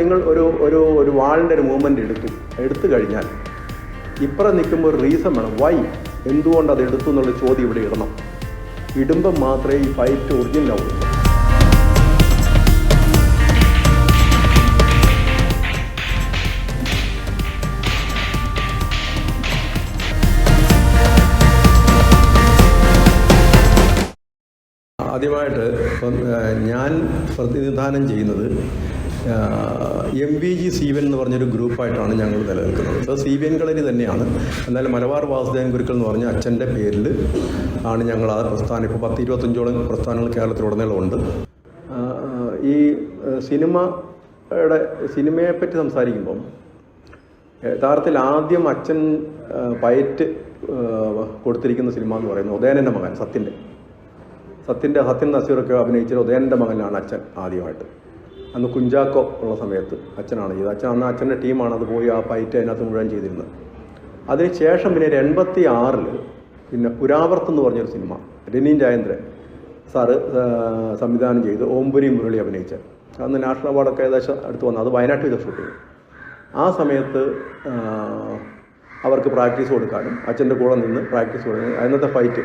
നിങ്ങൾ ഒരു ഒരു ഒരു വാളിന്റെ ഒരു മൂവ്മെന്റ് എടുത്തു. എടുത്തു കഴിഞ്ഞാൽ ഇപ്പുറം നിൽക്കുമ്പോൾ ഒരു റീസൺ വേണം. വൈ എന്തുകൊണ്ട് അത് എടുത്തു എന്നുള്ള ചോദ്യം ഇവിടെ ഇടണം. ഇടുമ്പം മാത്രമേ ഈ ഫൈറ്റ് ഒറിജിനൽ ആദ്യമായിട്ട് ഇപ്പം ഞാൻ പ്രതിനിധാനം ചെയ്യുന്നത് എം വി ജി സീവൻ എന്ന് പറഞ്ഞൊരു ഗ്രൂപ്പായിട്ടാണ് ഞങ്ങൾ നിലനിൽക്കുന്നത്. അത് എൻ കളരി തന്നെയാണ്. എന്നാൽ മലബാർ വാസുദേവൻ ഗുരുക്കൾ എന്ന് പറഞ്ഞ അച്ഛന്റെ പേരിൽ ആണ് ഞങ്ങൾ ആ പ്രസ്ഥാനം. ഇപ്പോൾ പത്ത് ഇരുപത്തഞ്ചോളം പ്രസ്ഥാനങ്ങൾ കേരളത്തിലുടനീളമുണ്ട് ഈ സിനിമയുടെ സിനിമയെപ്പറ്റി സംസാരിക്കുമ്പം യഥാർത്ഥത്തിൽ ആദ്യം അച്ഛൻ പയറ്റ് കൊടുത്തിരിക്കുന്ന സിനിമ എന്ന് പറയുന്നത് ഉദയനന്റെ മകൻ സത്യന്റെ. സത്യന്റെ സത്യൻ നസീറൊക്കെ അഭിനയിച്ച ഉദയനന്റെ മകനാണ് അച്ഛൻ ആദ്യമായിട്ട്. അന്ന് കുഞ്ചാക്കോ ഉള്ള സമയത്ത് അച്ഛനാണ് ചെയ്തത്. അച്ഛൻ അന്ന് അച്ഛന്റെ ടീമാണ്. അത് പോയി ആ ഫൈറ്റ് അതിനകത്ത് മുഴുവൻ ചെയ്തിരുന്നത്. അതിനുശേഷം പിന്നെ ഒരു എൺപത്തി ആറിൽ പിന്നെ പുരാവർത്ത് എന്ന് പറഞ്ഞൊരു സിനിമ രനീൻ ജയേന്ദ്രൻ സാറ് സംവിധാനം ചെയ്ത് ഓംപുരി മുരളി അഭിനയിച്ച. അന്ന് നാഷണൽ അവാർഡൊക്കെ ഏകദേശം അടുത്ത് വന്നു. അത് വയനാട്ടിൽ വെച്ച് ഷൂട്ട് ചെയ്തു. ആ സമയത്ത് അവർക്ക് പ്രാക്ടീസ് കൊടുക്കാനും അച്ഛന്റെ കൂടെ നിന്ന് പ്രാക്ടീസ് കൊടുക്കാനും അന്നത്തെ ഫൈറ്റ്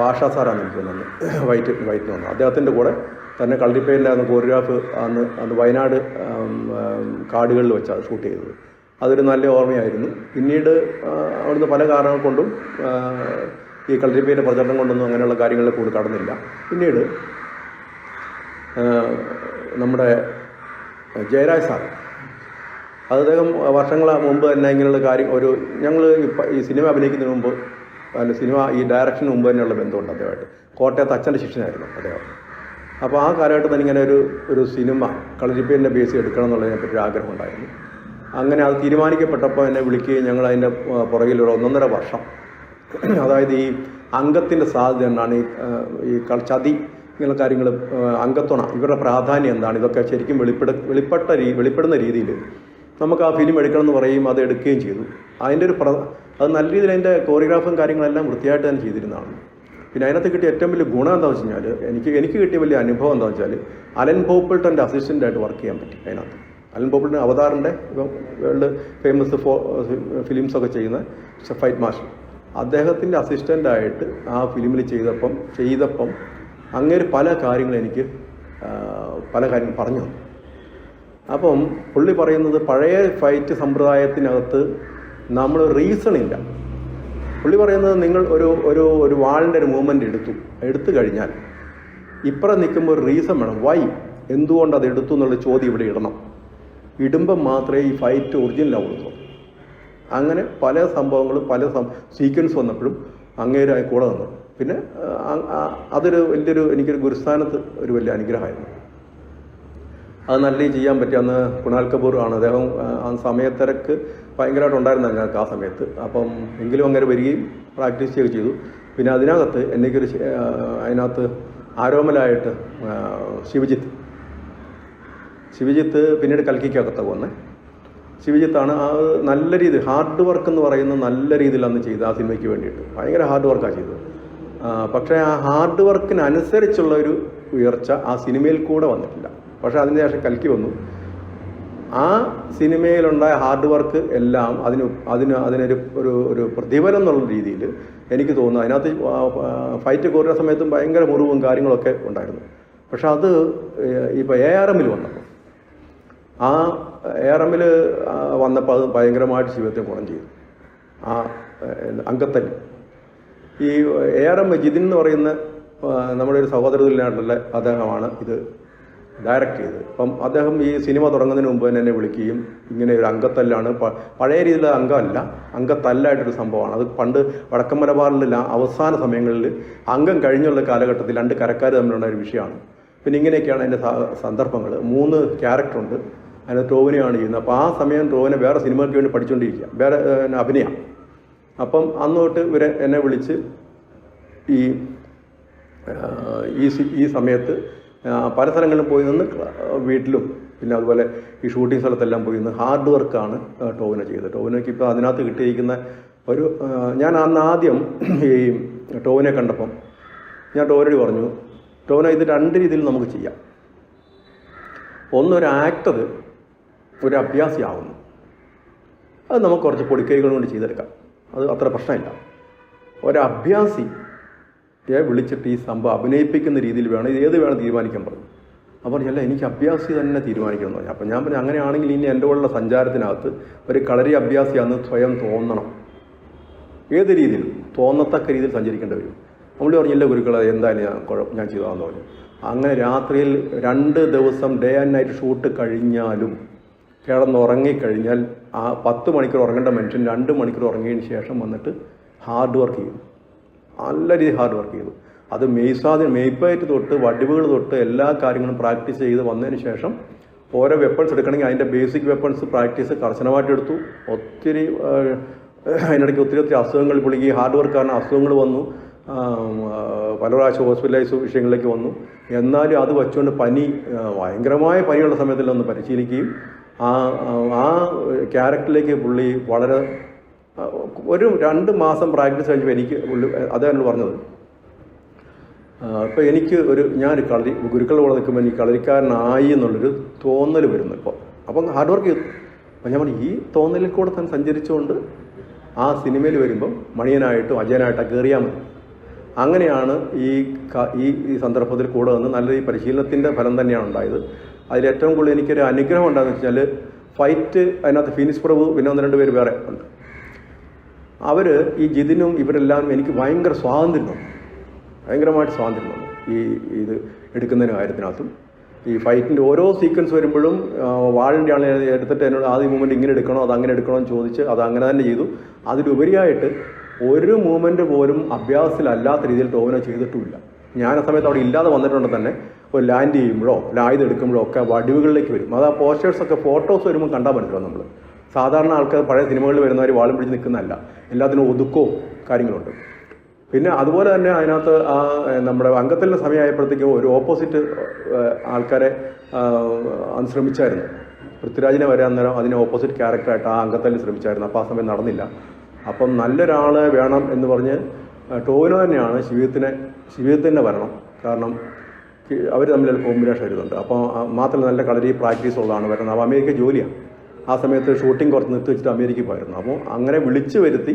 ഭാഷ സാറാണ് എനിക്ക് തോന്നുന്നത്. വൈറ്റ് വൈറ്റ് വന്നത് അദ്ദേഹത്തിന്റെ കൂടെ തന്നെ കളരിപ്പേരിന്റെ അന്ന് കോറിയോഗ്രാഫ് അന്ന് അന്ന് വയനാട് കാടുകളിൽ വെച്ചാണ് ഷൂട്ട് ചെയ്തത്. അതൊരു നല്ല ഓർമ്മയായിരുന്നു. പിന്നീട് അവിടുന്ന് പല കാരണങ്ങൾ കൊണ്ടും ഈ കളരിപ്പേരിന്റെ പ്രചരണം കൊണ്ടൊന്നും അങ്ങനെയുള്ള കാര്യങ്ങളിൽ കൂടി കടന്നില്ല. പിന്നീട് നമ്മുടെ ജയരാജ് സാർ അദ്ദേഹം വർഷങ്ങൾ മുമ്പ് തന്നെ ഇങ്ങനെയുള്ള കാര്യം ഒരു ഞങ്ങൾ ഈ സിനിമ അഭിനയിക്കുന്നതിന് മുമ്പ് സിനിമ ഈ ഡയറക്ഷന് മുമ്പ് തന്നെയുള്ള ബന്ധമുണ്ട് അദ്ദേഹമായിട്ട്. കോട്ടയത്ത് അച്ഛന്റെ ശിഷ്യനായിരുന്നു അദ്ദേഹം. അപ്പോൾ ആ കാലഘട്ടത്തിൽ ഇങ്ങനെ ഒരു ഒരു സിനിമ കളരിപ്പേരിന്റെ ബേസ് എടുക്കണം എന്നുള്ളതിനെപ്പറ്റി ആഗ്രഹം ഉണ്ടായിരുന്നു അങ്ങനെ അത് തീരുമാനിക്കപ്പെട്ടപ്പോൾ എന്നെ വിളിക്കുകയും ഞങ്ങൾ അതിന്റെ പുറകിൽ ഒരു ഒന്നൊന്നര വർഷം അതായത് ഈ അംഗത്തിന്റെ സാധ്യത എന്താണ് ഈ ഈ ചതി ഇങ്ങനെ കാര്യങ്ങൾ അംഗത്വണ ഇവരുടെ പ്രാധാന്യം എന്താണ് ഇതൊക്കെ ശരിക്കും വെളിപ്പെട വെളിപ്പെട്ട രീ വെളിപ്പെടുന്ന രീതിയിൽ നമുക്ക് ആ ഫിലിം എടുക്കണം എന്ന് പറയും അത് എടുക്കുകയും ചെയ്തു. അതിന്റെ ഒരു പ്ര അത് നല്ല രീതിയിൽ അതിന്റെ കോറിയോഗ്രാഫും കാര്യങ്ങളെല്ലാം വൃത്തിയായിട്ട് തന്നെ ചെയ്തിരുന്നതാണ്. പിന്നെ അതിനകത്ത് കിട്ടിയ ഏറ്റവും വലിയ ഗുണം എന്താ വെച്ച് കഴിഞ്ഞാൽ എനിക്ക് എനിക്ക് കിട്ടിയ വലിയ അനുഭവം എന്താ വെച്ചാൽ അലൻ പോപ്പിൾട്ടന്റെ അസിസ്റ്റന്റായിട്ട് വർക്ക് ചെയ്യാൻ പറ്റി അതിനകത്ത്. അലൻ പോപ്പിൾട്ടൻ അവതാറിന്റെ ഇപ്പം വേൾഡ് ഫേമസ് ഫോ ഫിലിംസൊക്കെ ചെയ്യുന്ന ഫൈറ്റ് മാഷ് അദ്ദേഹത്തിന്റെ അസിസ്റ്റന്റായിട്ട് ആ ഫിലിമിൽ ചെയ്തപ്പം ചെയ്തപ്പം അങ്ങനെ പല കാര്യങ്ങളും എനിക്ക് പല കാര്യങ്ങൾ പറഞ്ഞു അപ്പം പുള്ളി പറയുന്നത് പഴയ ഫൈറ്റ് സമ്പ്രദായത്തിനകത്ത് നമ്മൾ റീസൺ ഇല്ല. പുള്ളി പറയുന്നത് നിങ്ങൾ ഒരു ഒരു ഒരു വാളിന്റെ ഒരു മൂവ്മെന്റ് എടുത്തു. എടുത്തു കഴിഞ്ഞാൽ ഇപ്പുറം നിൽക്കുമ്പോൾ ഒരു റീസൺ വേണം. വൈ എന്തുകൊണ്ട് അത് എടുത്തു എന്നുള്ള ചോദ്യം ഇവിടെ ഇടണം. ഇടുമ്പം മാത്രമേ ഈ ഫൈറ്റ് ഒറിജിനലാവുള്ളൂ അങ്ങനെ പല സംഭവങ്ങളും പല സീക്വൻസ് വന്നപ്പോഴും അങ്ങേരായി കൂടെ നിന്നു. പിന്നെ അതൊരു വലിയൊരു എനിക്കൊരു ഗുരുസ്ഥാനത്ത് ഒരു വലിയ അനുഗ്രഹമായിരുന്നു. അത് നല്ല ചെയ്യാൻ പറ്റിയ അന്ന് കുണാൽ കപൂർ ആണ്. അദ്ദേഹം ആ സമയത്തിരക്ക് ഭയങ്കരമായിട്ട് ഉണ്ടായിരുന്നു ഞങ്ങൾക്ക് ആ സമയത്ത്. അപ്പം എങ്കിലും അങ്ങനെ വരികയും പ്രാക്ടീസ് ചെയ്യുകയും ചെയ്തു. പിന്നെ അതിനകത്ത് ആ, അതിനകത്ത് ആരോമലായിട്ട് ശിവജിത്ത്. ശിവജിത്ത് പിന്നീട് കൽക്കിക്കകത്തൊക്കെ വന്നേ ശിവജിത്താണ് ആ നല്ല രീതി ഹാർഡ് വർക്ക് എന്ന് പറയുന്ന നല്ല രീതിയിൽ അന്ന് ചെയ്ത് ആ സിനിമയ്ക്ക് വേണ്ടിയിട്ട്. ഭയങ്കര ഹാർഡ് വർക്കാണ് ചെയ്തത്. പക്ഷേ ആ ഹാർഡ് വർക്കിനനുസരിച്ചുള്ള ഒരു ഉയർച്ച ആ സിനിമയിൽ കൂടെ വന്നിട്ടില്ല. പക്ഷേ അതിന് ശേഷം കൽക്കി വന്നു. ആ സിനിമയിലുണ്ടായ ഹാർഡ് വർക്ക് എല്ലാം അതിന് അതിന് അതിനൊരു ഒരു ഒരു പ്രതിഫലം എന്നുള്ള രീതിയിൽ എനിക്ക് തോന്നുന്നു. അതിനകത്ത് ഫൈറ്റ് കോരുന്ന സമയത്തും ഭയങ്കര മുറിവും കാര്യങ്ങളൊക്കെ ഉണ്ടായിരുന്നു. പക്ഷെ അത് ഇപ്പോൾ എ ആർ എമ്മിൽ വന്നപ്പോൾ ആ എ ആർ എമ്മിൽ വന്നപ്പോൾ അത് ഭയങ്കരമായിട്ട് ജീവിതത്തെ ഗുണം ചെയ്തു. ആ ഏഹ്, ഈ എ ആർ എം ജിതിൻ എന്ന് പറയുന്ന നമ്മുടെ ഒരു സഹോദരത്തിലായിട്ടുള്ള അദ്ദേഹമാണ് ഇത് ഡയറക്റ്റ് ചെയ്ത്. അപ്പം അദ്ദേഹം ഈ സിനിമ തുടങ്ങുന്നതിന് മുമ്പ് തന്നെ എന്നെ വിളിക്കുകയും ഇങ്ങനെ ഒരു അംഗത്തല്ലാണ്. പഴയ രീതിയിലുള്ള അംഗമല്ല. അംഗത്തല്ലായിട്ടൊരു സംഭവമാണ്. അത് പണ്ട് വടക്കൻ മലബാറിലെ അവസാന സമയങ്ങളിൽ അംഗം കഴിഞ്ഞുള്ള കാലഘട്ടത്തിൽ രണ്ട് കരക്കാർ തമ്മിലുള്ള ഒരു വിഷയമാണ്. പിന്നെ ഇങ്ങനെയൊക്കെയാണ് അതിന്റെ സന്ദർഭങ്ങൾ. മൂന്ന് ക്യാരക്ടറുണ്ട്. അതിന് ടോവിനെയാണ് ചെയ്യുന്നത്. അപ്പോൾ ആ സമയം ടോവിനെ വേറെ സിനിമയ്ക്ക് വേണ്ടി പഠിച്ചുകൊണ്ടിരിക്കുക. വേറെ അഭിനയം. അപ്പം അന്ന് തൊട്ട് ഇവരെ എന്നെ വിളിച്ച് ഈ ഈ സമയത്ത് പല സ്ഥലങ്ങളിലും പോയി നിന്ന് വീട്ടിലും പിന്നെ അതുപോലെ ഈ ഷൂട്ടിംഗ് സ്ഥലത്തെല്ലാം പോയി നിന്ന് ഹാർഡ് വർക്കാണ് ടോവിനോ ചെയ്തത്. ടോവിനയ്ക്ക് ഇപ്പോൾ അതിനകത്ത് കിട്ടിയിരിക്കുന്ന ഒരു ഞാൻ അന്ന് ആദ്യം ഈ ടോവിനെ കണ്ടപ്പം ഞാൻ ടോവിനോട് പറഞ്ഞു ടോവിനോ ഇത് രണ്ട് രീതിയിൽ നമുക്ക് ചെയ്യാം. ഒന്നൊരു ആക്ടർ ഒരു അഭ്യാസിയാവുന്നു അത് നമുക്ക് കുറച്ച് പൊടിക്കൈകൾ കൊണ്ട് ചെയ്തെടുക്കാം. അത് അത്ര പ്രശ്നമില്ല. ഒരു അഭ്യാസിയെ വിളിച്ചിട്ട് ഈ സംഭവം അഭിനയിപ്പിക്കുന്ന രീതിയിൽ വേണം ഇത് ഏത് വേണം തീരുമാനിക്കാൻ പറഞ്ഞു. അപ്പോൾ അല്ല എനിക്ക് അഭ്യാസി തന്നെ തീരുമാനിക്കണം എന്ന് പറഞ്ഞു. അപ്പം ഞാൻ പറഞ്ഞു അങ്ങനെയാണെങ്കിൽ ഇനി എന്റെ കൂടെയുള്ള സഞ്ചാരത്തിനകത്ത് ഒരു കളരി അഭ്യാസിയാന്ന് സ്വയം തോന്നണം. ഏത് രീതിയിൽ? തോന്നത്തക്ക രീതിയിൽ സഞ്ചരിക്കേണ്ടി വരും. നമ്മൾ പറഞ്ഞില്ല ഗുരുക്കളെ എന്തായാലും ഞാൻ കുഴപ്പം ഞാൻ ചെയ്തതാന്ന് പറഞ്ഞു. അങ്ങനെ രാത്രിയിൽ രണ്ട് ദിവസം ഡേ ആൻഡ് നൈറ്റ് ഷൂട്ട് കഴിഞ്ഞാലും കിടന്നുറങ്ങിക്കഴിഞ്ഞാൽ ആ പത്ത് മണിക്കൂർ ഉറങ്ങേണ്ട മനുഷ്യൻ രണ്ട് മണിക്കൂർ ഉറങ്ങിയതിന് ശേഷം വന്നിട്ട് ഹാർഡ് വർക്ക് ചെയ്തു നല്ല രീതിയിൽ ഹാർഡ് വർക്ക് ചെയ്തു. അത് മെയ്സാദി മെയ്പ്പായിട്ട് തൊട്ട് വടിവുകൾ തൊട്ട് എല്ലാ കാര്യങ്ങളും പ്രാക്ടീസ് ചെയ്ത് വന്നതിന് ശേഷം ഓരോ വെപ്പൺസ് എടുക്കണമെങ്കിൽ അതിന്റെ ബേസിക് വെപ്പൺസ് പ്രാക്ടീസ് കർശനമായിട്ട് എടുത്തു. ഒത്തിരി അതിനിടയ്ക്ക് ഒത്തിരി ഒത്തിരി അസുഖങ്ങൾ പുള്ളിക്ക് ഹാർഡ് വർക്ക് കാരണം അസുഖങ്ങൾ വന്നു. പല പ്രാവശ്യം ഹോസ്പിറ്റലൈസ് വിഷയങ്ങളിലേക്ക് വന്നു. എന്നാലും അത് വെച്ചുകൊണ്ട് പനി ഭയങ്കരമായ പനിയുള്ള സമയത്തിൽ ഒന്ന് പരിശീലിക്കുകയും ആ ആ ക്യാരക്ടറിലേക്ക് പുള്ളി വളരെ ഒരു രണ്ട് മാസം പ്രാക്ടീസ് കഴിഞ്ഞപ്പോൾ എനിക്ക് അതാണ് പറഞ്ഞത്. ഇപ്പോൾ എനിക്ക് ഒരു ഞാൻ കളരി ഗുരുക്കളുടെ കൂടെ നിൽക്കുമ്പോൾ എനിക്ക് കളരിക്കാരനായി എന്നുള്ളൊരു തോന്നൽ വരുന്നു ഇപ്പോൾ അപ്പം ഹാർഡ് വർക്ക് ചെയ്തു. അപ്പം ഞാൻ പറഞ്ഞു ഈ തോന്നലിൽ കൂടെ തന്നെ സഞ്ചരിച്ചുകൊണ്ട് ആ സിനിമയിൽ വരുമ്പം മണിയനായിട്ടും അജയനായിട്ടൊക്കെ കയറിയാൽ മതി. അങ്ങനെയാണ് ഈ ഈ സന്ദർഭത്തിൽ കൂടെ വന്ന് നല്ല ഈ പരിശീലനത്തിന്റെ ഫലം തന്നെയാണ് ഉണ്ടായത്. അതിൽ ഏറ്റവും കൂടുതൽ എനിക്കൊരു അനുഗ്രഹം ഉണ്ടായെന്ന് വെച്ചാൽ ഫൈറ്റ് അതിനകത്ത് ഫിനിഷ് പ്രഭു പിന്നെ ഒന്ന് രണ്ട് പേര് വേറെ ഉണ്ട്. അവർ ഈ ജിതിനും ഇവരെല്ലാം എനിക്ക് ഭയങ്കര സ്വാതന്ത്ര്യം തന്നു. ഭയങ്കരമായിട്ട് സ്വാതന്ത്ര്യം തന്നു ഈ ഇത് എടുക്കുന്നതിന് കാര്യത്തിനകത്തും. ഈ ഫൈറ്റിന്റെ ഓരോ സീക്വൻസ് വരുമ്പോഴും വാളിന്റെ ആളെ എടുത്തിട്ട് എന്നോട് ആദ്യ മൂവ്മെന്റ് ഇങ്ങനെ എടുക്കണോ അത് അങ്ങനെ എടുക്കണോ എന്ന് ചോദിച്ച് അത് അങ്ങനെ തന്നെ ചെയ്തു. അതിലുപരിയായിട്ട് ഒരു മൂവ്മെന്റ് പോലും അഭ്യാസത്തിലല്ലാത്ത രീതിയിൽ ടോവിനോ ചെയ്തിട്ടുമില്ല. ഞാൻ ആ സമയത്ത് അവിടെ ഇല്ലാതെ വന്നിട്ടുണ്ട് തന്നെ. ഒരു ലാൻഡ് ചെയ്യുമ്പോഴോ ലായുധം എടുക്കുമ്പോഴോ ഒക്കെ വടിവുകളിലേക്ക് വരും. അത് ആ പോസ്റ്റേഴ്സൊക്കെ ഫോട്ടോസ് വരുമ്പോൾ കണ്ടാൽ മനസ്സിലാവും നമ്മൾ സാധാരണ ആൾക്കാർ പഴയ സിനിമകളിൽ വരുന്നവർ വാളും പിടിച്ച് നിൽക്കുന്നതല്ല. എല്ലാത്തിനും ഒതുക്കവും കാര്യങ്ങളുണ്ട്. പിന്നെ അതുപോലെ തന്നെ അതിനകത്ത് ആ നമ്മുടെ അംഗത്തിന്റെ സമയമായപ്പോഴത്തേക്കും ഒരു ഓപ്പോസിറ്റ് ആൾക്കാരെ ശ്രമിച്ചായിരുന്നു പൃഥ്വിരാജിനെ വരെ അന്നേരം അതിന് ഓപ്പോസിറ്റ് ക്യാരക്ടറായിട്ട് ആ അംഗത്തിൽ ശ്രമിച്ചായിരുന്നു. അപ്പോൾ ആ സമയം നടന്നില്ല. അപ്പം നല്ലൊരാളെ വേണം എന്ന് പറഞ്ഞ് ടോവിനോ തന്നെയാണ് ശിവത്തിനെ ശിവത്തിന് വരണം. കാരണം അവർ തമ്മിൽ കോമ്പിനേഷൻ വരുന്നുണ്ട് അപ്പോൾ മാത്രം മാത്രമല്ല നല്ല കളരി പ്രാക്ടീസ് ഉള്ളതാണ് വരണം അപ്പോൾ അമേരിക്ക ജോലിയാണ്. ആ സമയത്ത് ഷൂട്ടിംഗ് കുറച്ച് നിർത്തി വെച്ചിട്ട് അമേരിക്കയിൽ പോയിരുന്നു അപ്പോൾ അങ്ങനെ വിളിച്ചു വരുത്തി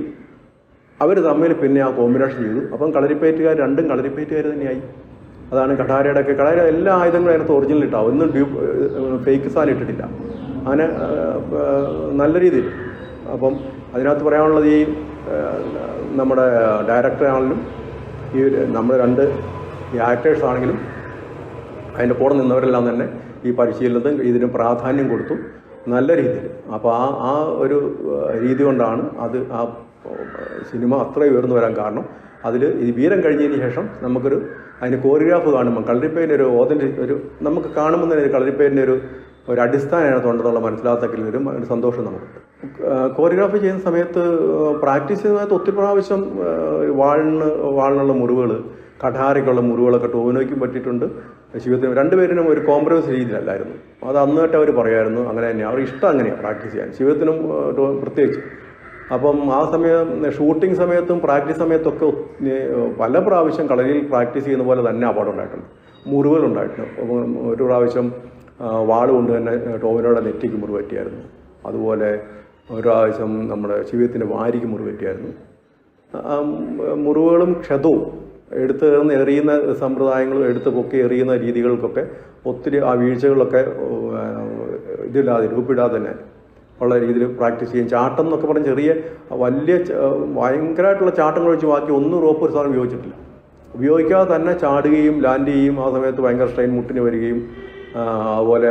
അവർ തമ്മിൽ പിന്നെ ആ കോമ്പിനേഷൻ ചെയ്തു. അപ്പം കളരിപ്പയറ്റുകാർ രണ്ടും കളരിപ്പയറ്റുകാർ തന്നെയായി. അതാണ് കഠാരയുടെ ഒക്കെ കഠാര എല്ലാ ആയുധങ്ങളും അതിനകത്ത് ഒറിജിനൽ ഇട്ടാവും ഒന്നും ഡ്യൂ ഫേക്ക് സാധനം ഇട്ടിട്ടില്ല. അങ്ങനെ നല്ല രീതിയിൽ. അപ്പം അതിനകത്ത് പറയാനുള്ളത് ഈ നമ്മുടെ ഡയറക്ടറാണെങ്കിലും ഈ ഒരു നമ്മുടെ രണ്ട് ഈ ആക്ടേഴ്സ് ആണെങ്കിലും അതിന്റെ കൂടെ നിന്നവരെല്ലാം തന്നെ ഈ പരിശീലനത്തിന് ഇതിന് പ്രാധാന്യം കൊടുത്തു. നല്ല രീതിയിൽ. അപ്പോൾ ആ ആ ഒരു രീതി കൊണ്ടാണ് അത് ആ സിനിമ അത്രയും ഉയർന്നു വരാൻ കാരണം. അതിൽ ഈ വീരം കഴിഞ്ഞതിന് ശേഷം നമുക്കൊരു അതിന് കോറിയോഗ്രാഫ് കാണുമ്പോൾ കളരിപ്പേന്റെ ഒരു ഓതന്റെ ഒരു നമുക്ക് കാണുമ്പോൾ തന്നെ കളരിപ്പേന്റെ ഒരു ഒരു അടിസ്ഥാനം അതിനകത്തുണ്ടെന്നുള്ള മനസ്സിലാത്തക്കിൽ ഒരു സന്തോഷം നമുക്കുണ്ട്. കോറിയോഗ്രാഫി ചെയ്യുന്ന സമയത്ത് പ്രാക്ടീസ് ചെയ്യുന്ന സമയത്ത് ഒത്തിരി പ്രാവശ്യം വാളിന് വാളിനുള്ള മുറിവുകൾ കഠാരയ്ക്കുള്ള മുറിവുകളൊക്കെ ടോവിനോയ്ക്കും പറ്റിയിട്ടുണ്ട്. ശിവത്തിന് രണ്ടുപേരിനും ഒരു കോംപ്രമൈസ് രീതിയിലല്ലായിരുന്നു. അത് അന്ന് തൊട്ട് അവർ പറയായിരുന്നു അങ്ങനെ തന്നെ അവർ ഇഷ്ടം അങ്ങനെയാണ് പ്രാക്ടീസ് ചെയ്യാൻ. ശിവത്തിനും പ്രത്യേകിച്ച്. അപ്പം ആ സമയം ഷൂട്ടിംഗ് സമയത്തും പ്രാക്ടീസ് സമയത്തൊക്കെ പല പ്രാവശ്യം കളരിയിൽ പ്രാക്ടീസ് ചെയ്യുന്ന പോലെ തന്നെ അപകടം ഉണ്ടായിട്ടുണ്ട് മുറിവുകൾ ഉണ്ടായിട്ടുണ്ട് ഒരു പ്രാവശ്യം വാൾ കൊണ്ട് തന്നെ ടോവിനോടെ നെറ്റിക്ക് മുറിവ് പറ്റിയായിരുന്നു അതുപോലെ ഒരു പ്രാവശ്യം നമ്മുടെ ശിവത്തിന്റെ വാരിക്ക് മുറിവ് പറ്റിയായിരുന്നു മുറിവുകളും ക്ഷതവും എടുത്ത് എറിയുന്ന സമ്പ്രദായങ്ങളും എടുത്ത് പൊക്കി എറിയുന്ന രീതികൾക്കൊക്കെ ഒത്തിരി ആ വീഴ്ചകളൊക്കെ ഇതില്ലാതെ രൂപിടാതെ തന്നെ ഉള്ള രീതിയിൽ പ്രാക്ടീസ് ചെയ്യും. ചാട്ടം എന്നൊക്കെ പറഞ്ഞ് ചെറിയ വലിയ ഭയങ്കരമായിട്ടുള്ള ചാട്ടങ്ങൾ ഒഴിച്ച് ബാക്കി ഒന്നും റോപ്പ് ഒരു സാധനം ഉപയോഗിച്ചിട്ടില്ല. ഉപയോഗിക്കാതെ തന്നെ ചാടുകയും ലാൻഡ് ചെയ്യുകയും ആ സമയത്ത് ഭയങ്കര സ്ട്രെയിൻ മുട്ടിന് വരികയും അതുപോലെ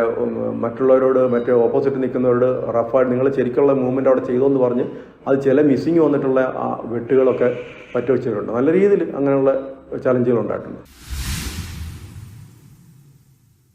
മറ്റുള്ളവരോട് മറ്റേ ഓപ്പോസിറ്റ് നിൽക്കുന്നവരോട് റഫായിട്ട് നിങ്ങൾ ശരിക്കുള്ള മൂവ്മെന്റ് അവിടെ ചെയ്തോന്ന് പറഞ്ഞ് അത് ചില മിസ്സിങ് വന്നിട്ടുള്ള വെട്ടുകളൊക്കെ പറ്റുവച്ചിട്ടുണ്ട്. നല്ല രീതിയിൽ അങ്ങനെയുള്ള ചലഞ്ചുകൾ ഉണ്ടായിട്ടുണ്ട്.